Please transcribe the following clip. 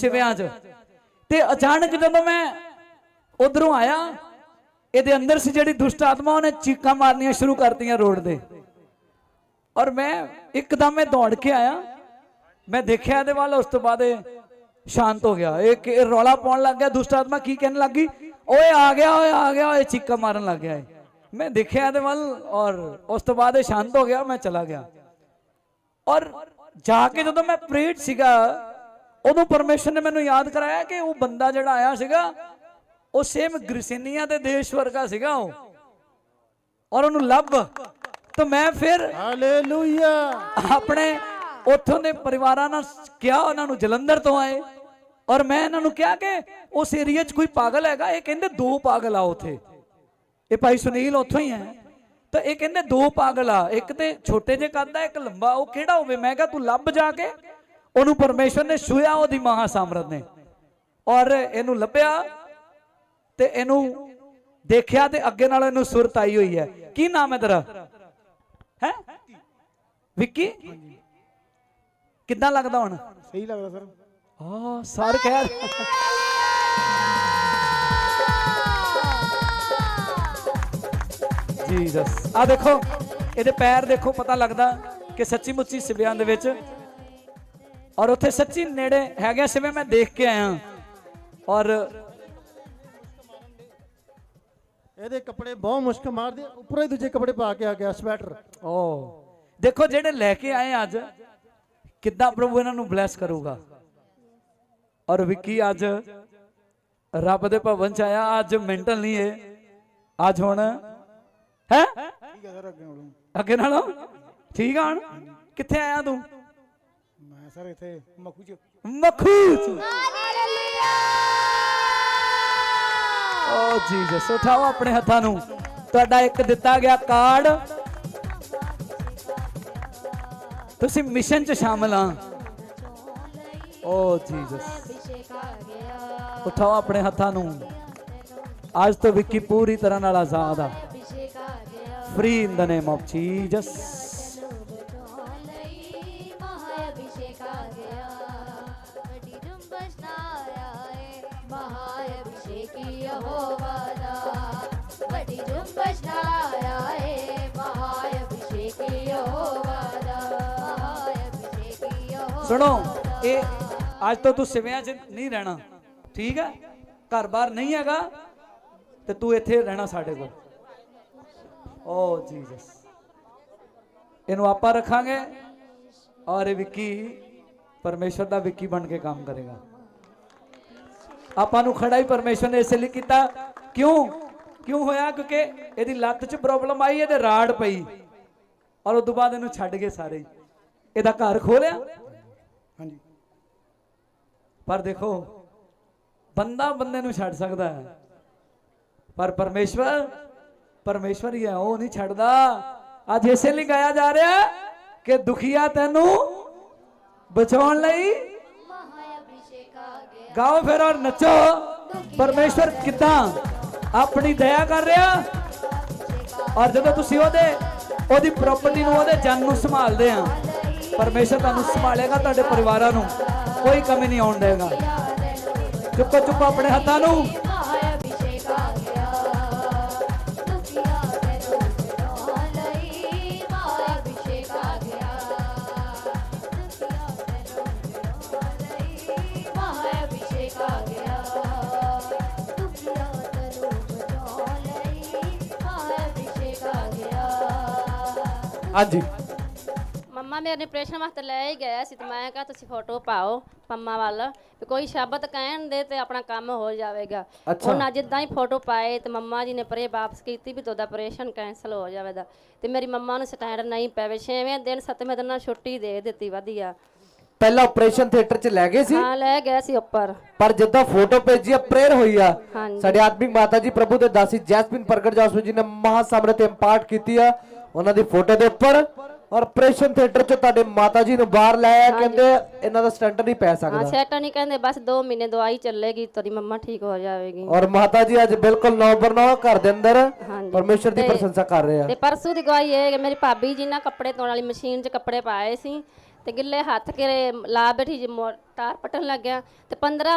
ਸਿਵਿਆਂ 'ਚ। ਤੇ ਅਚਾਨਕ ਜਦੋਂ ਮੈਂ ਉਧਰੋਂ ਆਇਆ, ਇਹਦੇ ਅੰਦਰ ਸੀ ਜਿਹੜੀ ਦੁਸ਼ਟ ਆਤਮਾ, ਉਹਨੇ ਚੀਕਾਂ ਮਾਰਨੀਆਂ ਸ਼ੁਰੂ ਕਰਤੀਆਂ ਰੋਡ ਦੇ ਔਰ ਮੈਂ ਇੱਕਦਮ ਇਹ ਦੌੜ ਕੇ ਆਇਆ। ਮੈਂ ਦੇਖਿਆ ਇਹਦੇ ਵੱਲ, ਉਸ ਤੋਂ ਬਾਅਦ ਇਹ ਸ਼ਾਂਤ ਹੋ ਗਿਆ। ਇਹ ਕਿ- ਰੌਲਾ ਪਾਉਣ ਲੱਗ ਗਿਆ, ਦੁਸ਼ਟ ਆਤਮਾ ਕੀ ਕਹਿਣ ਲੱਗੀ ਓਏ ਆ ਗਿਆ, ਓਏ ਆ ਗਿਆ, ਓਏ ਚੀਕਾਂ ਮਾਰਨ ਲੱਗ ਗਿਆ ਇਹ। ਮੈਂ ਦੇਖਿਆ ਇਹਦੇ ਵੱਲ ਔਰ ਉਸ ਤੋਂ ਬਾਅਦ ਇਹ ਸ਼ਾਂਤ ਹੋ ਗਿਆ, ਮੈਂ ਚਲਾ ਗਿਆ। ਔਰ ਜਾ ਕੇ ਜਦੋਂ ਮੈਂ ਪ੍ਰੇਟ ਸੀਗਾ ਉਦੋਂ ਪਰਮੇਸ਼ਰ ਨੇ ਮੈਨੂੰ ਯਾਦ ਕਰਾਇਆ ਕਿ ਉਹ ਬੰਦਾ ਜਿਹੜਾ ਆਇਆ ਸੀਗਾ ਉਹ ਸੇਮ ਗ੍ਰਿਸੇਨੀਆ ਦੇ ਦੇਸ਼ ਵਰਗਾ ਸੀਗਾ ਉਹ। ਔਰ ਉਹਨੂੰ ਲੱਭ। ਤਾਂ ਮੈਂ ਫਿਰ ਹਾਲੇਲੂਇਆ ਆਪਣੇ ਉੱਥੋਂ ਦੇ ਪਰਿਵਾਰਾਂ ਨਾਲ ਕਿਹਾ ਉਹਨਾਂ ਨੂੰ ਜਲੰਧਰ ਤੋਂ ਆਏ। ਔਰ ਮੈਂ ਇਹਨਾਂ ਨੂੰ ਕਿਹਾ ਕਿ ਉਸ ਏਰੀਆ 'ਚ ਕੋਈ ਪਾਗਲ ਹੈਗਾ? ਇਹ ਕਹਿੰਦੇ ਦੋ ਪਾਗਲ ਆ ਉੱਥੇ। ਇਹ ਭਾਈ ਸੁਨੀਲ ਉੱਥੋਂ ਹੀ ਹੈ। ਤਾਂ ਇਹ ਕਹਿੰਦੇ ਦੋ ਪਾਗਲ ਆ। ਇੱਕ ਤੇ ਛੋਟੇ ਜਿਹੇ ਕੱਦ ਦਾ ਇੱਕ ਲੰਬਾ। ਉਹ ਕਿਹੜਾ ਹੋਵੇ? ਮੈਂ ਕਿਹਾ ਤੂੰ ਲੱਭ ਜਾ ਕੇ। ਉਹਨੂੰ ਪਰਮੇਸ਼ਵਰ ਨੇ ਛੂਇਆ ਉਹਦੀ ਮਹਾ ਸਾਮਰਥ ਨੇ। ਔਰ ਇਹਨੂੰ ਲੱਭਿਆ ਤੇ ਇਹਨੂੰ ਦੇਖਿਆ ਤੇ ਅੱਗੇ ਨਾਲ ਇਹਨੂੰ ਸੁਰਤ ਆਈ ਹੋਈ ਹੈ। ਕੀ ਨਾਮ ਹੈ ਤੇਰਾ? ਹੈ? ਵਿੱਕੀ? ਕਿੱਦਾਂ ਲੱਗਦਾ ਹੁਣ? ਸਹੀ ਲੱਗਦਾ ਸਰ। ਆ ਸਰ ਕਹਿ ਜੀਸਸ ਆ ਦੇਖੋ ਇਹਦੇ ਪੈਰ ਦੇਖੋ ਪਤਾ ਲੱਗਦਾ ਕਿ ਸੱਚੀ ਮੁੱਚੀ ਸਿਵਿਆਂ ਦੇ ਵਿੱਚ ਔਰ ਉੱਥੇ ਸੱਚੀ ਨੇੜੇ ਹੈਗੇ ਸਿਵੇ ਮੈਂ ਦੇਖ ਕੇ ਆਇਆ। ਔਰ ਇਹਦੇ ਕੱਪੜੇ ਬਹੁਤ ਮੁਸ਼ਕ ਮਾਰਦੇ ਉੱਪਰੋਂ ਹੀ ਦੂਜੇ ਕੱਪੜੇ ਪਾ ਕੇ ਆ ਗਿਆ ਸਵੈਟਰ ਓ ਦੇਖੋ ਜਿਹੜੇ ਲੈ ਕੇ ਆਏ ਅੱਜ ਕਿੱਦਾਂ ਪ੍ਰਭੂ ਇਹਨਾਂ ਨੂੰ ਬਲੈਸ ਕਰੂਗਾ। ਔਰ ਵਿੱਕੀ ਅੱਜ ਰੱਬ ਦੇ ਭਵਨ ਚ ਆਇਆ ਅੱਜ ਮੈਂਟਲ ਨਹੀਂ ਹੈ। ਅੱਜ ਹੁਣ ਹੈ? ਠੀਕ ਹੈ ਸਰ ਅੱਗੇ ਨਾਲੋਂ। ਅੱਗੇ ਨਾਲੋਂ? ਠੀਕ ਆ ਹੁਣ? ਕਿੱਥੇ ਆਇਆ ਤੂੰ? ਮੈਂ ਸਰ ਇੱਥੇ ਮੱਖੂ ਚ। ਮਖੂ ਚ। ਓ ਜੀਸਸ ਉਠਾਓ ਆਪਣੇ ਹੱਥਾਂ ਨੂੰ। ਤੁਹਾਡਾ ਇੱਕ ਦਿੱਤਾ ਗਿਆ ਕਾਰਡ। ਤੁਸੀਂ ਮਿਸ਼ਨ ਚ ਸ਼ਾਮਲ ਆ। ਓ ਜੀਸਸ ਉਠਾਓ ਆਪਣੇ ਹੱਥਾਂ ਨੂੰ। ਅੱਜ ਤੋਂ ਵਿੱਕੀ ਪੂਰੀ ਤਰ੍ਹਾਂ ਨਾਲ ਆਜ਼ਾਦ ਆ। Free in the name of Jesus ਸੁਣੋ ਇਹ ਅੱਜ ਤੋਂ ਤੂੰ ਸਿਵਿਆਂ 'ਚ ਨਹੀਂ ਰਹਿਣਾ ਠੀਕ ਹੈ ਘਰ-ਬਾਰ ਨਹੀਂ ਹੈਗਾ ਤੇ ਤੂੰ ਇੱਥੇ ਰਹਿਣਾ ਸਾਡੇ ਕੋਲ ਓ ਜੀਸਸ ਇਹਨੂੰ ਆਪਾਂ ਰੱਖਾਂਗੇ ਔਰ ਇਹ ਵਿੱਕੀ ਪਰਮੇਸ਼ਰ ਦਾ ਵਿੱਕੀ ਬਣ ਕੇ ਕੰਮ ਕਰੇਗਾ ਆਪਾਂ ਨੂੰ ਖੜਾ ਹੀ ਪਰਮੇਸ਼ਰ ਨੇ ਇਸੇ ਲਈ ਕੀਤਾ। ਕਿਉਂ? ਕਿਉਂ ਹੋਇਆ? ਕਿਉਂਕਿ ਇਹਦੀ ਲੱਤ 'ਚ ਪ੍ਰੋਬਲਮ ਆਈ ਇਹਦੇ ਰਾੜ ਪਈ। ਔਰ ਉਸ ਤੋਂ ਬਾਅਦ ਇਹਨੂੰ ਛੱਡ ਗਏ ਸਾਰੇ। ਇਹਦਾ ਘਰ ਖੋਲਿਆ। ਹਾਂਜੀ। ਪਰ ਦੇਖੋ ਬੰਦਾ ਬੰਦੇ ਨੂੰ ਛੱਡ ਸਕਦਾ ਹੈ। ਪਰ ਪਰਮੇਸ਼ਵਰ ਪਰਮੇਸ਼ਵਰ ਹੀ ਹੈ ਉਹ ਨਹੀਂ ਛੱਡਦਾ। ਅੱਜ ਇਸੇ ਲਈ ਗਾਇਆ ਜਾ ਰਿਹਾ ਕਿ ਦੁਖੀਆ ਤੈਨੂੰ ਬਚਾਉਣ ਲਈ ਗਾਓ ਫਿਰ ਔਰ ਨੱਚੋ। ਪਰਮੇਸ਼ਵਰ ਕਿਦਾਂ ਆਪਣੀ ਦਇਆ ਕਰ ਰਿਹਾ? ਔਰ ਜਦੋਂ ਤੁਸੀਂ ਉਹਦੇ, ਉਹਦੀ ਪ੍ਰਾਪਰਟੀ ਨੂੰ ਉਹਦੇ ਜਨ ਨੂੰ ਸੰਭਾਲਦੇ ਆ ਪਰਮੇਸ਼ਰ ਤੁਹਾਨੂੰ ਸੰਭਾਲੇਗਾ ਤੁਹਾਡੇ ਪਰਿਵਾਰਾਂ ਨੂੰ। ਕੋਈ ਕਮੀ ਨਹੀਂ ਆਉਣ ਦੇਗਾ। ਚੁੱਕੋ ਚੁੱਕੋ ਆਪਣੇ ਹੱਥਾਂ ਨੂੰ। ਹਾਂਜੀ। ਮੰਮਾ ਮੇਰੇ ਪ੍ਰੇਸ਼ਨ ਵਾਸਤੇ ਲੈ ਹੀ ਗਿਆ ਸੀ ਤੇ ਮੈਂ ਕਿਹਾ ਤੁਸੀਂ ਫੋਟੋ ਪਾਓ ਪੰਮਾ ਵੱਲ ਵੀ ਕੋਈ ਸ਼ਬਦ ਕਹਿਣ ਦੇ ਤੇ ਆਪਣਾ ਕੰਮ ਹੋ ਜਾਵੇਗਾ। ਅੱਛਾ। ਉਹਨਾਂ ਜਿੱਦਾਂ ਹੀ ਫੋਟੋ ਪਾਏ ਤੇ ਮੰਮਾ ਜੀ ਨੇ ਪਰੇ ਵਾਪਸ ਕੀਤੀ ਵੀ ਤੁਹਾਡਾ ਆਪਰੇਸ਼ਨ ਕੈਨਸਲ ਹੋ ਜਾਵੇਗਾ। ਤੇ ਮੇਰੀ ਮੰਮਾ ਨੂੰ ਸਟੈਂਡ ਨਹੀਂ ਪਵੇ ਛੇਵੇਂ ਦਿਨ ਸੱਤਵੇਂ ਦਿਨ ਨਾਲ ਛੁੱਟੀ ਦੇ ਦਿੱਤੀ ਵਧੀਆ। ਪਹਿਲਾਂ ਆਪਰੇਸ਼ਨ ਥੀਏਟਰ 'ਚ ਲੈ ਗਏ ਸੀ। ਹਾਂ ਲੈ ਗਿਆ ਸੀ ਉੱਪਰ। ਪਰ ਜਿੱਦਾਂ ਫੋਟੋ ਭੇਜੀ ਆ ਪ੍ਰੇਅਰ ਹੋਈ ਆ ਹਾਂਜੀ। ਸਾਡੇ ਆਤਮਿਕ ਮਾਤਾ ਜੀ ਪ੍ਰਭੂ ਦੇ ਦਾਸੀ ਜੈਸਮਿਨ ਪ੍ਰਗਟ ਜੋਸੂ ਜੀ ਨੇ ਮਹਾ ਸਮਰਤ ਇੰਪਾਰਟ ਕੀਤੀ ਆ ਉਹਨਾਂ ਦੀ ਫੋਟੋ ਦੇ ਉੱਪਰ। ਔਰ ਆਪਰੇਸ਼ਨ ਥੀਏਟਰ 'ਚ ਤੁਹਾਡੇ ਮਾਤਾ ਜੀ ਨੂੰ ਬਾਹਰ ਲਾਇਆ ਕਹਿੰਦੇ ਇਹਨਾਂ ਦਾ ਸਟੰਟ ਨਹੀਂ ਪੈ ਹਾਂ ਸਕਦਾ ਸੈਟ ਨਹੀਂ ਕਹਿੰਦੇ ਬਸ 2 ਮਹੀਨੇ ਦਵਾਈ ਚੱਲੇਗੀ ਤੁਹਾਡੀ ਮੰਮਾ ਠੀਕ ਹੋ ਜਾਵੇਗੀ। ਔਰ ਮਾਤਾ ਜੀ ਅੱਜ ਬਿਲਕੁਲ ਨੌਬਰ ਨੌ ਘਰ ਦੇ ਅੰਦਰ ਹਾਂਜੀ। ਪਰਮੇਸ਼ਰ ਦੀ ਪ੍ਰਸ਼ੰਸਾ ਕਰ ਰਹੇ ਆ। ਤੇ ਪਰਸੋਂ ਦੀ ਗਵਾਹੀ ਇਹ ਹੈ ਕਿ ਮੇਰੀ ਭਾਬੀ ਜੀ ਨਾ ਕੱਪੜੇ ਧੋਣ ਵਾਲੀ ਮਸ਼ੀਨ 'ਚ ਕੱਪੜੇ ਪਾਏ ਸੀ ਤੇ ਗਿੱਲੇ ਹੱਥ ਕੇ ਲਾ ਬੈਠੀ ਜੇ ਮੋ- ਤਾਰ ਪਟਣ ਲੱਗਿਆ ਤੇ 15